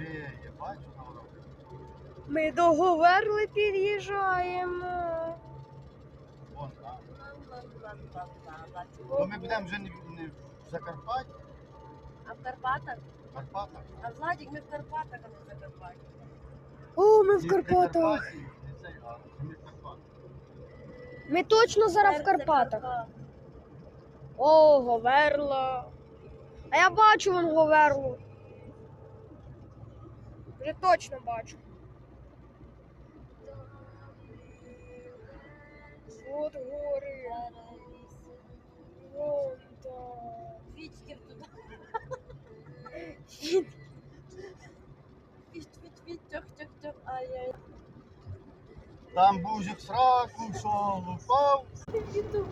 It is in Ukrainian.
Де, я бачу на воно. Ми до Говерли під'їжджаємо. Вон там. Ми будемо вже не, не в Закарпатті, А в Карпатах? в Карпатах. А Владик, ми в Карпатах, а не в Закарпатті. О, ми в Карпатах. Цей, а ми в Карпатах. Ми точно зараз в Карпатах. Карпат. О, Говерла. А я бачу вон Говерлу. Вже точно бачу. От гори. Вон там. Свічки туди. Фіт. Фіч, фіч, фіч, тьох, тьох, тьох. Ай-яй. Там бужик сраку, що лупав. Ютуб.